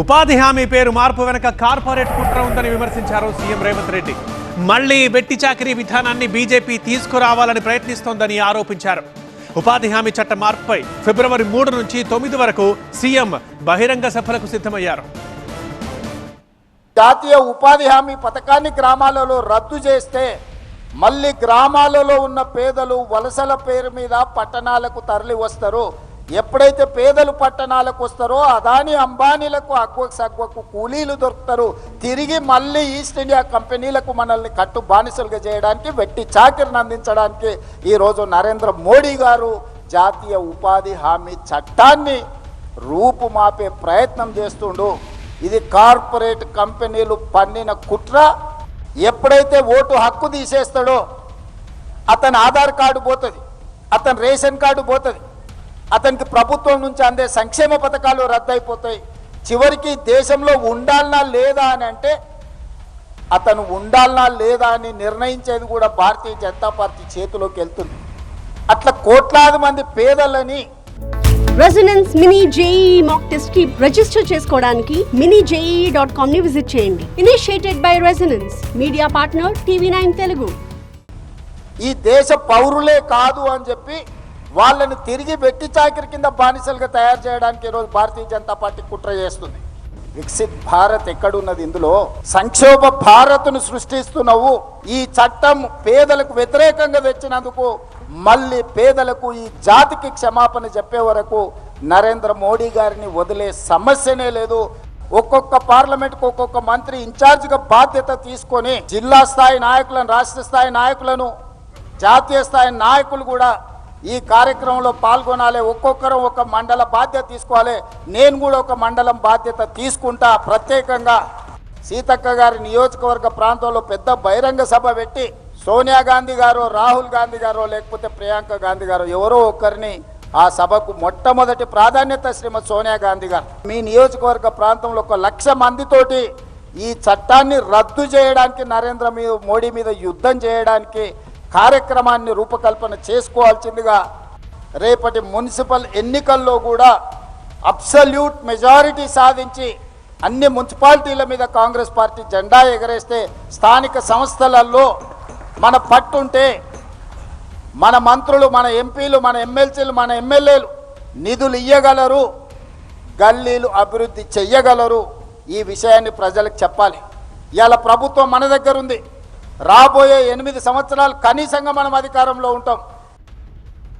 ఉపాధి హామీ పేరు మార్పు వెనక కార్పొరేట్ కుట్ర ఉందని విమర్శించారు సీఎం రేవంత్ రెడ్డి. మళ్ళీ వెట్టి చాకరీ విధానాన్ని బీజేపీ తీసుకురావాలని ప్రయత్నిస్తోందని ఆరోపించారు. ఉపాధి హామీ చట్ట మార్పుపై ఫిబ్రవరి మూడు నుంచి తొమ్మిది వరకు సీఎం బహిరంగ సభలకు సిద్ధమయ్యారు. జాతీయ ఉపాధి హామీ పథకాన్ని గ్రామాలలో రద్దు చేస్తే మళ్ళీ గ్రామాలలో ఉన్న పేదలు వలసల పేరు మీద పట్టణాలకు తరలి వస్తారు ఎప్పుడైతే పేదలు పట్టణాలకు వస్తారో అదాని అంబానీలకు అగ్వకు సగ్వకు కూలీలు దొరుకుతారు. తిరిగి మళ్ళీ ఈస్ట్ ఇండియా కంపెనీలకు మనల్ని కట్టు బానిసలుగా చేయడానికి వెట్టి చాకిరిని అందించడానికి ఈరోజు నరేంద్ర మోడీ గారు జాతీయ ఉపాధి హామీ చట్టాన్ని రూపుమాపే ప్రయత్నం చేస్తుండు. ఇది కార్పొరేట్ కంపెనీలు పన్నిన కుట్ర. ఎప్పుడైతే ఓటు హక్కు తీసేస్తాడో అతని ఆధార్ కార్డు పోతుంది. అతని రేషన్ కార్డు పోతుంది. అతనికి ప్రభుత్వం నుంచి అందే సంక్షేమ పథకాలు రద్దయిపోతాయి. చివరికి దేశంలో ఉండాలనా లేదా అని అంటే అతను ఉండాలనా లేదా అని నిర్ణయించేది కూడా భారతీయ జనతా పార్టీ చేతిలోకి వెళ్తుంది. అట్లా కోట్లాది మంది పేదలని రెసిడెన్స్ మినీ జేఈ మాక్ టెస్ట్కి రిజిస్టర్ చేసుకోవడానికి మినీ జేఈ డాట్ కామ్ని విజిట్ చేయండి. Initiated by residence media partner TV nine Telugu ఈ దేశ పౌరులే కాదు అని చెప్పి వాళ్ళని తిరిగి వెట్టి చాకిరి కింద బానిసలుగా తయారు చేయడానికి ఈరోజు భారతీయ జనతా పార్టీ కుట్ర చేస్తుంది. వికసిత్ భారత్ ఎక్కడున్నది ఇందులో? సంక్షోభ భారత్ను సృష్టిస్తున్నావు. ఈ చట్టం పేదలకు వ్యతిరేకంగా తెచ్చినందుకు మళ్ళీ పేదలకు ఈ జాతికి క్షమాపణ చెప్పే వరకు నరేంద్ర మోడీ గారిని వదిలే సమస్యనే లేదు. ఒక్కొక్క పార్లమెంట్కు ఒక్కొక్క మంత్రి ఇన్ఛార్జ్గా బాధ్యత తీసుకొని జిల్లా స్థాయి నాయకులను రాష్ట్ర స్థాయి నాయకులను జాతీయ స్థాయి నాయకులు కూడా ఈ కార్యక్రమంలో పాల్గొనాలి ఒక్కొక్కరు ఒక మండల బాధ్యత తీసుకోవాలి. నేను కూడా ఒక మండలం బాధ్యత తీసుకుంటా. ప్రత్యేకంగా సీతక్క గారి నియోజకవర్గ ప్రాంతంలో పెద్ద బహిరంగ సభ పెట్టి సోనియా గాంధీ గారు రాహుల్ గాంధీ గారు లేకపోతే ప్రియాంక గాంధీ గారు ఎవరో ఒకరిని ఆ సభకు మొట్టమొదటి ప్రాధాన్యత శ్రీమతి సోనియా గాంధీ గారు. మీ నియోజకవర్గ ప్రాంతంలో ఒక లక్ష మందితోటి ఈ చట్టాన్ని రద్దు చేయడానికి నరేంద్ర మీద మోడీ మీద యుద్ధం చేయడానికి కార్యక్రమాన్ని రూపకల్పన చేసుకోవాల్సిందిగా రేపటి మున్సిపల్ ఎన్నికల్లో కూడా అబ్సల్యూట్ మెజారిటీ సాధించి అన్ని మున్సిపాలిటీల మీద కాంగ్రెస్ పార్టీ జెండా ఎగరేస్తే స్థానిక సంస్థలలో మన పట్టుంటే మన మంత్రులు మన ఎంపీలు మన ఎమ్మెల్సీలు మన ఎమ్మెల్యేలు నిధులు ఇయ్యగలరు గల్లీలు అభివృద్ధి చెయ్యగలరు. ఈ విషయాన్ని ప్రజలకు చెప్పాలి. ఇవాళ ప్రభుత్వం మన దగ్గర ఉంది రాబోయే ఎనిమిది సంవత్సరాలు కనీసంగా మనం అధికారంలో ఉంటాం.